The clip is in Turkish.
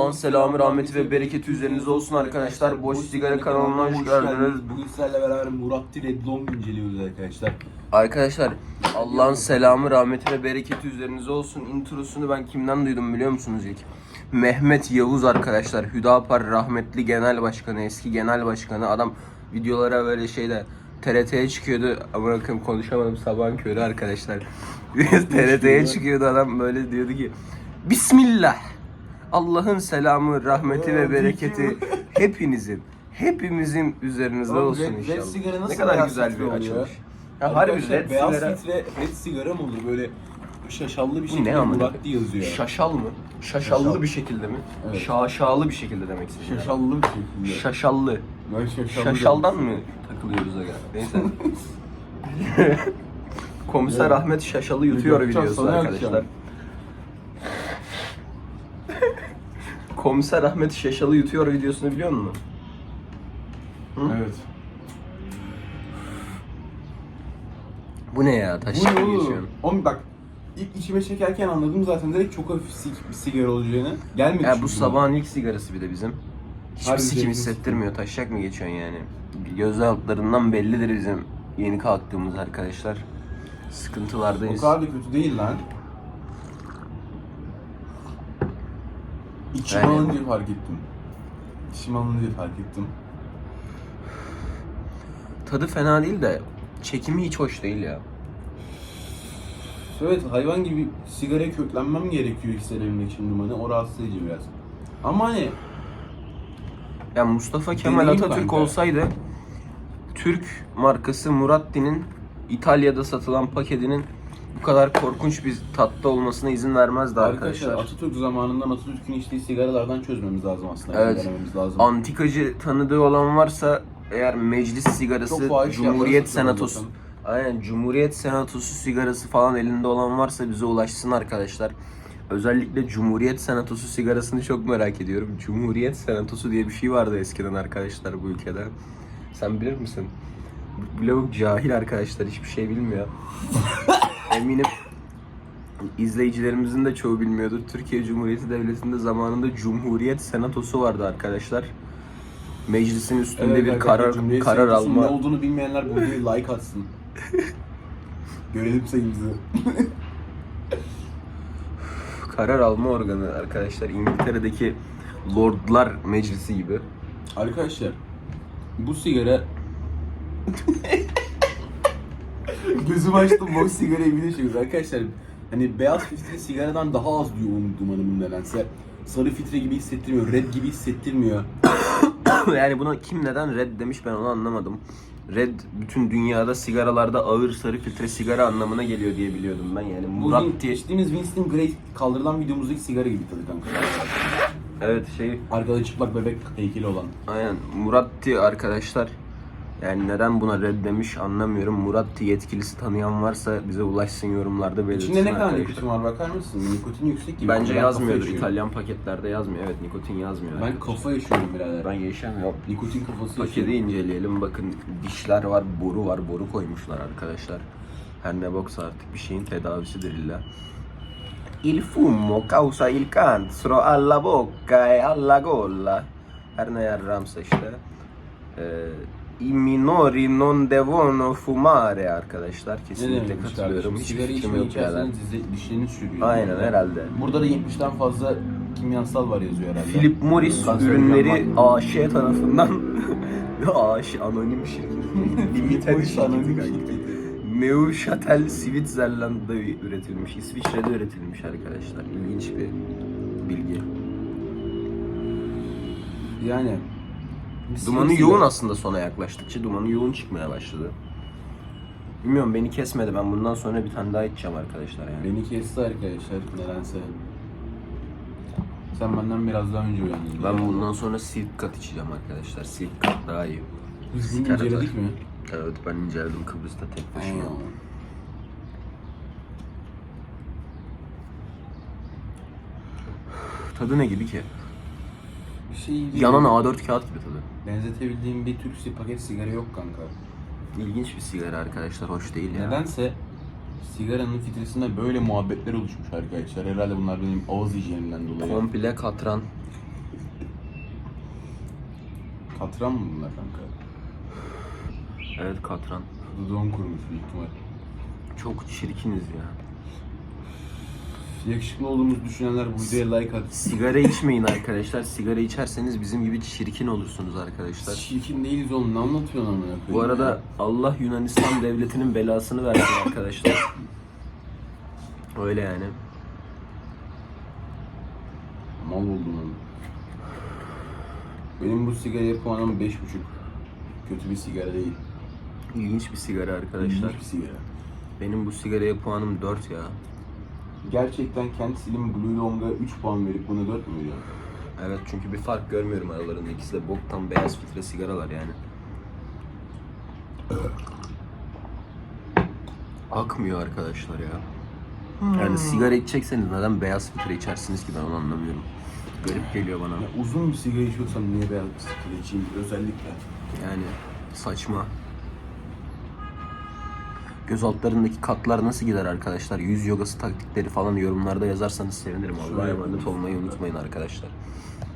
Allah'ın selamı, rahmeti ve bereketi üzerinize olsun arkadaşlar. Boş Sigara kanalına hoş geldiniz. Bugün sizlerle beraber Murat Redlong inceliyoruz arkadaşlar. Arkadaşlar Allah'ın selamı, rahmeti ve bereketi üzerinize olsun. Introsunu ben kimden duydum biliyor musunuz ilk? Mehmet Yavuz arkadaşlar. Hüdapar rahmetli genel başkanı, eski genel başkanı. Adam videolara böyle şeyde TRT'ye çıkıyordu. Ama bakın konuşamadım sabahın körü arkadaşlar. TRT'ye çıkıyordu adam böyle diyordu ki Bismillah. Allah'ın selamı, rahmeti ve bereketi hepinizin, hepimizin üzerinizde Oğlum, olsun red- red inşallah. sigara nasıl ne kadar beyaz güzel filtre bir oluyor? açılış. Ya harbi Arkadaşlar, red beyaz sigara. filtre red sigara mı olur böyle şaşallı bir Bu şekilde ne amına? Murat diye yazıyor. Şaşal mı? Şaşallı Şaşal. bir şekilde mi? Evet. Şaşalı bir şekilde demek istedim. Şaşallı bir şekilde. Şaşallı. Ben şaşallı Şaşaldan mı takılıyoruz aga? Neyse. Komiser. Ahmet Şaşalı yutuyor Yapacağım, videosu sana arkadaşlar. Komiser Ahmet Şaşalı yutuyor videosunu biliyor musun? Evet. Bu ne ya? Taş Bu ne gibi oğlum? bak ilk içime çekerken anladım zaten direkt çok hafif sik bir sigara olacağını. Gelmedi Ya çünkü. bu sabahın ilk sigarası bir de bizim. Hiçbir Harbi sikim hissettirmiyor. Taşacak mı geçiyorsun yani? Göz altlarından bellidir bizim yeni kalktığımız arkadaşlar. O Sıkıntılardayız. kadar da kötü değil lan. İçim Yani- alınca fark ettim. İçim alınca fark ettim. Tadı fena değil de çekimi hiç hoş değil ya. Evet hayvan gibi sigaraya köklenmem gerekiyor hissedebilmek için dumanı. O rahatsız edici biraz. Ama hani Ya Mustafa Kemal Atatürk kanka. olsaydı Türk markası Muratti'nin İtalya'da satılan paketinin bu kadar korkunç bir tatta olmasına izin vermezdi arkadaşlar arkadaşlar. Atatürk zamanından Atatürk'ün içtiği sigaralardan çözmemiz lazım aslında. Evet. Lazım. Antikacı tanıdığı olan varsa eğer meclis sigarası, Çok fahiş Cumhuriyet Senatosu, aynen Cumhuriyet Senatosu sigarası falan elinde olan varsa bize ulaşsın arkadaşlar. Özellikle Cumhuriyet Senatosu sigarasını çok merak ediyorum. Cumhuriyet Senatosu diye bir şey vardı eskiden arkadaşlar bu ülkede. Sen bilir misin? Bu lavuk cahil arkadaşlar hiçbir şey bilmiyor. Eminim izleyicilerimizin de çoğu bilmiyordur. Türkiye Cumhuriyeti Devleti'nde zamanında Cumhuriyet Senatosu vardı arkadaşlar. Meclisin üstünde Evet bir karar Cumhuriyet karar Senatosu'nun alma Ne olduğunu bilmeyenler bu videoya like atsın. Görelim sayımızı. karar alma organı arkadaşlar. İngiltere'deki Lordlar Meclisi gibi. Arkadaşlar bu sigara Gözümü açtım boş sigarayı bir de şey Arkadaşlar hani beyaz filtre sigaradan daha az diyor onun dumanının nedense. Sarı filtre gibi hissettirmiyor, red gibi hissettirmiyor. yani buna kim neden red demiş ben onu anlamadım. Red bütün dünyada sigaralarda ağır sarı filtre sigara anlamına geliyor diye biliyordum ben. Yani Bu Murat Win- diye içtiğimiz Winston Grey kaldırılan videomuzdaki sigara gibi tadı kanka. evet şey Arkada çıplak bebek heykeli olan. Aynen Muratti arkadaşlar. Yani neden buna red demiş anlamıyorum. Muratti yetkilisi tanıyan varsa bize ulaşsın yorumlarda belirtsin. İçinde ne kadar arkadaşlar. nikotin var bakar mısın? Nikotin yüksek gibi. Bence Ben yazmıyordur. İtalyan paketlerde yazmıyor. Evet nikotin yazmıyor. Ben kafa yaşıyorum birader. ben yaşamıyorum. Nikotin kafası Paketi yaşıyorum. inceleyelim. Bakın dişler var, boru var. Boru koymuşlar arkadaşlar. Her ne boksa artık bir şeyin tedavisidir illa. Il fumo causa il cancro alla bocca e alla gola. Her ne yarramsa işte. Ee, I minori non devono fumare arkadaşlar. Kesinlikle demekmiş katılıyorum. Sigara fikrim içmeyi yok içerseniz dizi- dişleriniz çürüyor. Aynen herhalde. Burada da 70'ten fazla kimyasal var yazıyor herhalde. Philip Morris Kanserojen ürünleri madde. AŞ tarafından AŞ anonim şirket. Limited iş anonim şirketi. Neuchâtel Switzerland'da üretilmiş. İsviçre'de üretilmiş arkadaşlar. İlginç bir bilgi. Yani. Dumanı yoğun aslında sona yaklaştıkça dumanı yoğun çıkmaya başladı. Bilmiyorum beni kesmedi. Ben bundan sonra bir tane daha içeceğim arkadaşlar yani. Beni kesti arkadaşlar nedense. Sen benden biraz daha önce uyandın. Ben bundan sonra silk kat içeceğim arkadaşlar. Silk kat daha iyi. Biz bunu Sigara inceledik mi? Evet ben inceledim Kıbrıs'ta tek başıma. Tadı ne gibi ki? şeyi... bir- Yanan A4 kağıt gibi tadı. Benzetebildiğim bir Türk si- paket sigara yok kanka. İlginç bir sigara arkadaşlar, hoş değil ya. Nedense sigaranın filtresinde böyle muhabbetler oluşmuş arkadaşlar. Herhalde bunlar benim ağız hijyenimden dolayı. Komple katran. Katran mı bunlar kanka? Evet katran. Dudağım kurumuş büyük ihtimal. Çok çirkiniz ya. Yakışıklı olduğumuzu düşünenler bu videoya like at. Sigara içmeyin arkadaşlar. Sigara içerseniz bizim gibi çirkin olursunuz arkadaşlar. Çirkin değiliz oğlum ne anlatıyorsun amına koyayım? Bu arada? Allah Yunanistan devletinin belasını versin arkadaşlar. Öyle yani. Mal oldum oğlum. Benim bu sigaraya puanım 5.5. Kötü bir sigara değil. İlginç bir sigara arkadaşlar. İlginç bir sigara. Benim bu sigaraya puanım 4 ya. Gerçekten Kent Slim Blue Long'a 3 puan verip buna 4 mü veriyorsun? Evet çünkü bir fark görmüyorum aralarında. İkisi de boktan beyaz filtre sigaralar yani. Akmıyor arkadaşlar ya. Yani sigara içecekseniz neden beyaz filtre içersiniz ki ben onu anlamıyorum. Garip geliyor bana. Ya uzun bir sigara içiyorsam niye beyaz sigara içeyim özellikle? Yani saçma. Göz altlarındaki katlar nasıl gider arkadaşlar? Yüz yogası taktikleri falan yorumlarda yazarsanız sevinirim. Allah'a emanet olmayı unutmayın arkadaşlar.